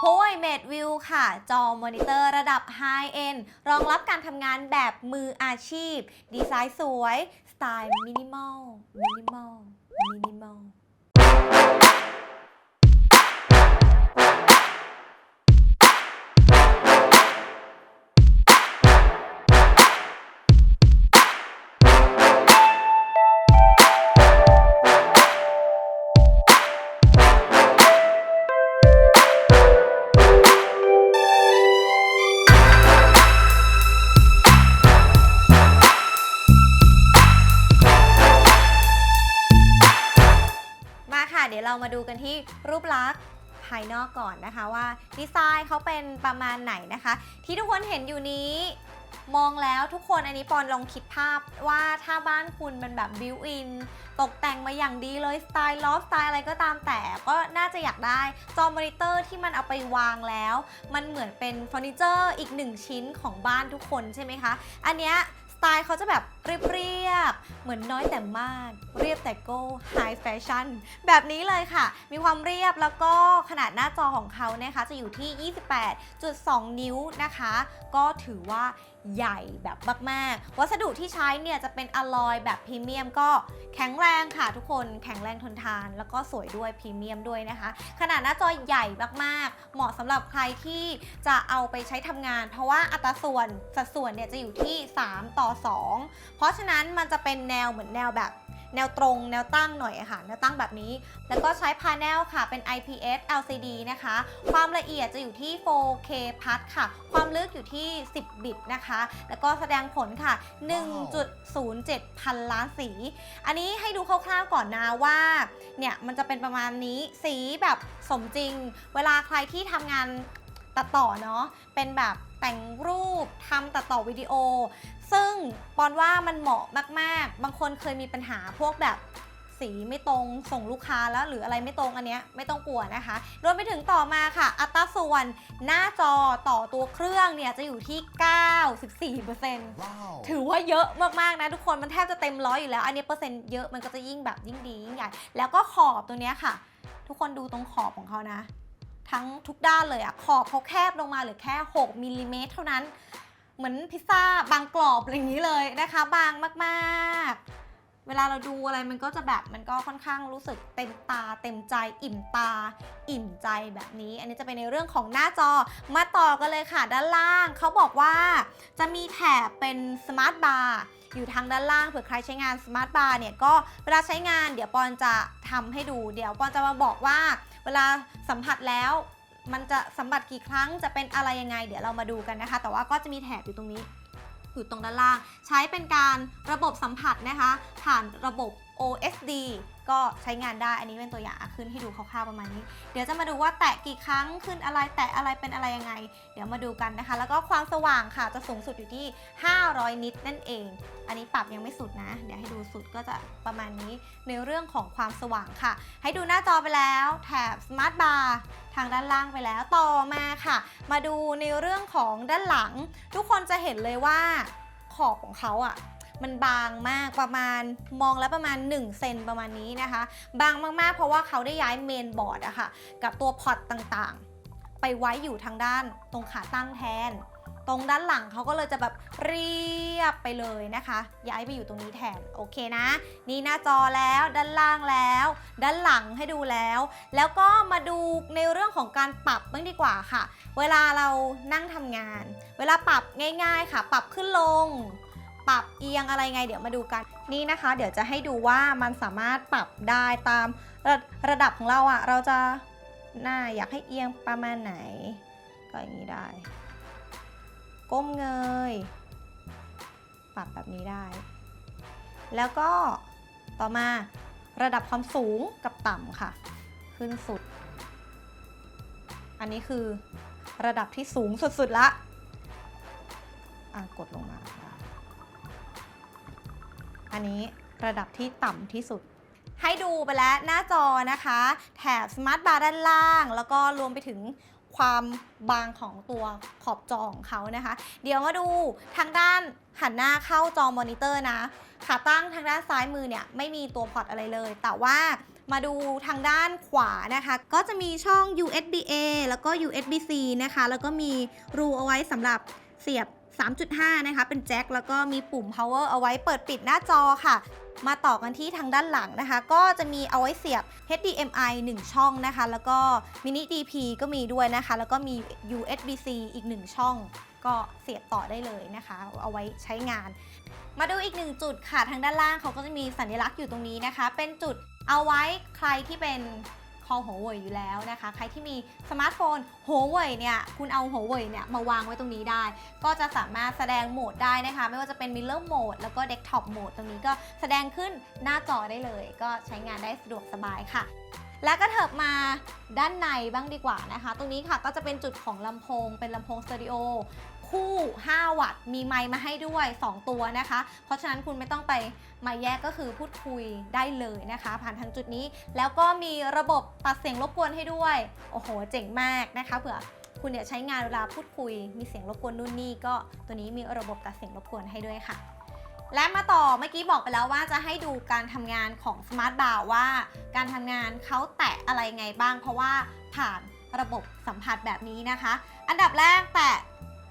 Huawei Mate View ค่ะ จอมอนิเตอร์ระดับ High End รองรับการทำงานแบบมืออาชีพ ดีไซน์สวย สไตล์มินิมอลมินิมอลมินิมอล มาดูกันที่รูปลักษณ์ภายนอกก่อนนะคะว่าดีไซน์เขาเป็นประมาณไหนนะคะ ที่ทุกคนเห็นอยู่นี้มองแล้วทุกคนอันนี้ปอนลองคิดภาพว่าถ้าบ้านคุณเป็นแบบบิวอิน ตกแต่งมาอย่างดีเลยสไตล์ลอฟสไตล์อะไรก็ตามแต่ก็น่าจะอยากได้ จอมอนิเตอร์ที่มันเอาไปวางแล้ว มันเหมือนเป็นเฟอร์นิเจอร์อีกหนึ่งชิ้นของบ้านทุกคนใช่ไหมคะ อันเนี้ย ไตล์เขาจะแบบเรียบๆเหมือนน้อยแต่มาก เรียบแต่โก้ไฮแฟชั่นแบบนี้เลยค่ะ มีความเรียบแล้วก็ขนาดหน้าจอของเขานะคะ จะอยู่ที่ 28.2 นิ้วนะคะ ก็ถือว่าใหญ่แบบมากๆ วัสดุที่ใช้เนี่ยจะเป็นอลลอยแบบพรีเมียมก็แข็งแรงค่ะทุกคนแข็งแรงทนทาน แล้วก็สวยด้วยพรีเมียมด้วยนะคะ ขนาดหน้าจอใหญ่มากๆ เหมาะสำหรับใครที่จะเอาไปใช้ทำงาน เพราะว่าอัตราส่วนสัดส่วนเนี่ยจะอยู่ที่ 3 ต่อ2 เพราะฉะนั้นมันจะเป็นแนวเหมือนแนวแบบแนวตรงแนวตั้งหน่อยค่ะ แนวตั้งแบบนี้ แล้วก็ใช้พา n e l ค่ะเป็น IPS LCD นะคะ ความละเอียดจะอยู่ที่ 4K พัทค่ะ ความลึกอยู่ที่ 10 บิตนะคะ แล้วก็แสดงผลค่ะ 1.07 พันล้านสี อันนี้ให้ดูคร่าวๆก่อนนะว่า เนี่ย มันจะเป็นประมาณนี้สีแบบสมจริง เวลาใครที่ทำงานตัดต่อเนาะเป็นแบบ แต่งรูปทำตัดต่อวิดีโอ ซึ่งปอนว่ามันเหมาะมากๆ บางคนเคยมีปัญหาพวกแบบสีไม่ตรงส่งลูกค้าแล้วหรืออะไรไม่ตรงอันเนี้ยไม่ต้องกลัวนะคะรวมไปถึงต่อมาค่ะ อัตราส่วนหน้าจอต่อตัวเครื่องเนี่ยจะอยู่ที่ 94% Wow. ถือว่าเยอะมากๆนะทุกคนมันแทบจะเต็มร้อยอยู่แล้ว อันนี้เปอร์เซ็นต์เยอะมันก็จะยิ่งแบบยิ่งดียิ่งใหญ่แล้วก็ขอบตัวเนี้ยค่ะ ทุกคนดูตรงขอบของเขานะ ทั้งทุกด้านเลยอะขอบเขาแคบลงมาเหรือแค่ 6มิลลิเมตรเท่านั้น เหมือนพิซซ่าบางกรอบอะไรอย่างนี้เลยนะคะ บางมากๆ เวลาเราดูอะไรมันก็จะแบบมันก็ค่อนข้างรู้สึกเต็มตา เต็มใจ อิ่มตา อิ่มใจแบบนี้ อันนี้จะเป็นในเรื่องของหน้าจอมาต่อกันเลยค่ะด้านล่างเขาบอกว่าจะมีแถบเป็นสมาร์ทบาร์อยู่ทางด้านล่างเผื่อใครใช้งานสมาร์ทบาร์เนี่ยก็เวลาใช้งานเดี๋ยวปอนจะทำให้ดู เดี๋ยวปอนจะมาบอกว่า เวลาสัมผัสแล้วมันจะสัมผัสกี่ครั้งจะเป็นอะไรยังไง เดี๋ยวเรามาดูกันนะคะ แต่ว่าก็จะมีแถบอยู่ตรงนี้อยู่ตรงด้านล่าง ใช้เป็นการระบบสัมผัสนะคะ ผ่านระบบ OSD ก็ใช้งานได้ อันนี้เป็นตัวอย่างขึ้นให้ดูคร่าวๆประมาณนี้ เดี๋ยวจะมาดูว่าแตะกี่ครั้งขึ้นอะไรแตะอะไรเป็นอะไรยังไง เดี๋ยวมาดูกันนะคะ แล้วก็ความสว่างค่ะจะสูงสุดอยู่ที่ 500 นิตนั่นเอง อันนี้ปรับยังไม่สุดนะ เดี๋ยวให้ดูสุดก็จะประมาณนี้ในเรื่องของความสว่างค่ะ ให้ดูหน้าจอไปแล้วแถบ Smart Bar ทางด้านล่างไปแล้วต่อมาค่ะ มาดูในเรื่องของด้านหลัง ทุกคนจะเห็นเลยว่าขอบของเขาอะ มันบางมากประมาณมองแล้วประมาณ1เซนประมาณนี้นะคะ บางมากๆ เพราะว่าเขาได้ย้ายเมนบอร์ดอะค่ะกับตัวพอร์ตต่างๆ ไปไว้อยู่ทางด้านตรงขาตั้งแทน ตรงด้านหลังเขาก็เลยจะแบบเรียบไปเลยนะคะ ย้ายไปอยู่ตรงนี้แทนโอเคนะ นี่หน้าจอแล้วด้านล่างแล้ว ด้านหลังให้ดูแล้ว แล้วก็มาดูในเรื่องของการปรับบ้างดีกว่าค่ะ เวลาเรานั่งทำงาน เวลาปรับง่าย ๆ ค่ะ ปรับขึ้นลง ปรับเอียงอะไรไง เดี๋ยวมาดูกันนี่นะคะ เดี๋ยวจะให้ดูว่ามันสามารถปรับได้ตามระระดับของเราอะเราจะหน้าอยากให้เอียงประมาณไหน ก็อย่างนี้ได้ ก้มเงย ปรับแบบนี้ได้ แล้วก็ต่อมาระดับความสูงกับต่ำค่ะ ขึ้นสุด อันนี้คือระดับที่สูงสุดๆละ อะกดลงมา อันนี้ระดับที่ต่ำที่สุด ให้ดูไปแล้วหน้าจอนะคะ แถบสมาร์ทบาร์ด้านล่าง แล้วก็รวมไปถึงความบางของตัวขอบจอของเขานะคะ เดี๋ยวมาดูทางด้านหันหน้าเข้าจอมอนิเตอร์นะ ขาตั้งทางด้านซ้ายมือเนี่ยไม่มีตัวพอร์ตอะไรเลย แต่ว่ามาดูทางด้านขวานะคะ ก็จะมีช่อง USB-A แล้วก็ USB-C นะคะ แล้วก็มีรูเอาไว้สำหรับเสียบ 3.5 นะคะ เป็นแจ็คแล้วก็มีปุ่ม power เอาไว้เปิดปิดหน้าจอค่ะ มาต่อกันที่ทางด้านหลังนะคะ ก็จะมีเอาไว้เสียบ HDMI 1 ช่องนะคะ แล้วก็ mini DP ก็มีด้วยนะคะ แล้วก็มี USB-C อีก 1 ช่อง ก็เสียบต่อได้เลยนะคะ เอาไว้ใช้งาน มาดูอีกหนึ่งจุดค่ะ ทางด้านล่างเขาก็จะมีสัญลักษณ์อยู่ตรงนี้นะคะ เป็นจุดเอาไว้ใครที่เป็น คอหัวเว่ยอยู่แล้วนะคะ ใครที่มีสมาร์ทโฟนหัวเว่ยเนี่ย คุณเอาหัวเว่ยเนี่ยมาวางไว้ตรงนี้ได้ ก็จะสามารถแสดงโหมดได้นะคะ ไม่ว่าจะเป็น Mirror Mode แล้วก็ Desktop Mode ตรงนี้ก็แสดงขึ้นหน้าจอได้เลย ก็ใช้งานได้สะดวกสบายค่ะและก็เถิบมาด้านในบ้างดีกว่านะคะ ตรงนี้ค่ะก็จะเป็นจุดของลำโพงเป็นลำโพงสเตอริโอ คู่ 5 วัตต์ มีไมค์มาให้ด้วย 2 ตัวนะคะ เพราะฉะนั้นคุณไม่ต้องไปมาแยกก็คือพูดคุยได้เลยนะคะ ผ่านทางจุดนี้ แล้วก็มีระบบตัดเสียงรบกวนให้ด้วย โอ้โห เจ๋งมากนะคะเผื่อคุณเนี่ยใช้งานเวลาพูดคุย มีเสียงรบกวนนู่นนี่ก็ตัวนี้มีระบบตัดเสียงรบกวนให้ด้วยค่ะและมาต่อเมื่อกี้บอกไปแล้วว่าจะให้ดูการทำงานของ Smart b a r ว่าการทำงานเขาแตะอะไรไงบ้าง เพราะว่าผ่านระบบสัมผัสแบบนี้นะคะ อันดับแรกแตะ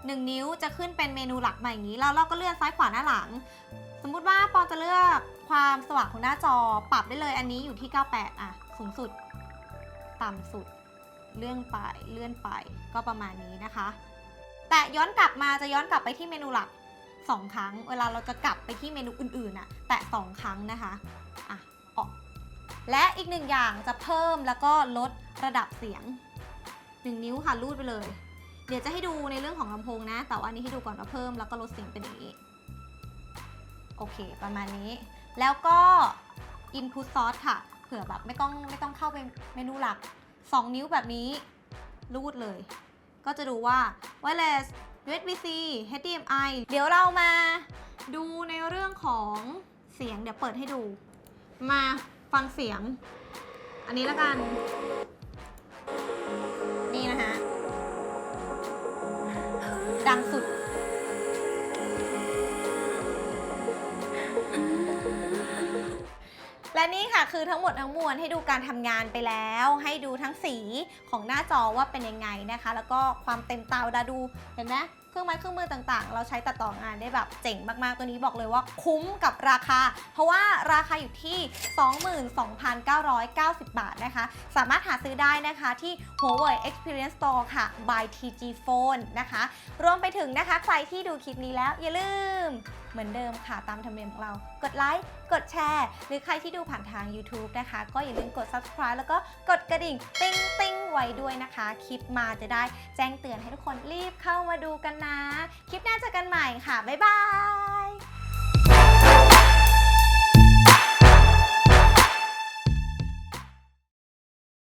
1 นิ้วจะขึ้นเป็นเมนูหลักมาอย่างนี้แล้วเราก็เลื่อนซ้ายขวาหน้าหลัง สมมุติว่าปอจะเลือกความสว่างของหน้าจอปรับได้เลยอันนี้อยู่ที่ 98 อะ สูงสุด ต่ำสุด เลื่อนไปเลื่อนไปก็ประมาณนี้นะคะ แต่ย้อนกลับมาจะย้อนกลับไปที่เมนูหลัก 2 ครั้ง เวลาเราจะกลับไปที่เมนูอื่นๆน่ะแตะ2ครั้งนะคะอะออกและอีกหนึ่งอย่างจะเพิ่มแล้วก็ลดระดับเสียง 1 นิ้วค่ะลูดไปเลย เดี๋ยวจะให้ดูในเรื่องของลำโพงนะ แต่ว่าอันนี้ให้ดูก่อนว่าเพิ่มแล้วก็ลดเสียงเป็นอย่างนี้ โอเค ประมาณนี้ แล้วก็ input source ค่ะ เผื่อแบบไม่ต้องไม่ต้องเข้าไปเมนูหลัก 2 นิ้วแบบนี้รูดเลย ก็จะดูว่า wireless USB-C HDMI เดี๋ยวเรามาดูในเรื่องของเสียงเดี๋ยวเปิดให้ดู มาฟังเสียง อันนี้แล้วกัน ดังสุด และนี่ค่ะคือทั้งหมดทั้งมวลให้ดูการทำงานไปแล้ว ให้ดูทั้งสีของหน้าจอว่าเป็นยังไงนะคะ แล้วก็ความเต็มตาเวลาดูเห็นไหม เครื่องไม้เครื่องมือต่างๆ เราใช้ตัดต่องานได้แบบเจ๋งมากๆ ตัวนี้บอกเลยว่าคุ้มกับราคา เพราะว่าราคาอยู่ที่ 22,990 บาทนะคะ สามารถหาซื้อได้นะคะที่ Huawei Experience Store ค่ะ by TG Phone นะคะ รวมไปถึงนะคะใครที่ดูคลิปนี้แล้วอย่าลืมเหมือนเดิมค่ะตามธรรมเนียมของเรา กดไลค์ กดแชร์ หรือใครที่ดูผ่านทาง YouTube นะคะ ก็อย่าลืมกด subscribe แล้วก็กดกระดิ่ง ติ้งติ้ง ไว้ด้วยนะคะ คลิปมาจะได้แจ้งเตือนให้ทุกคนรีบเข้ามาดูกันนะ คลิปหน้าเจอกันใหม่ค่ะ บ๊ายบาย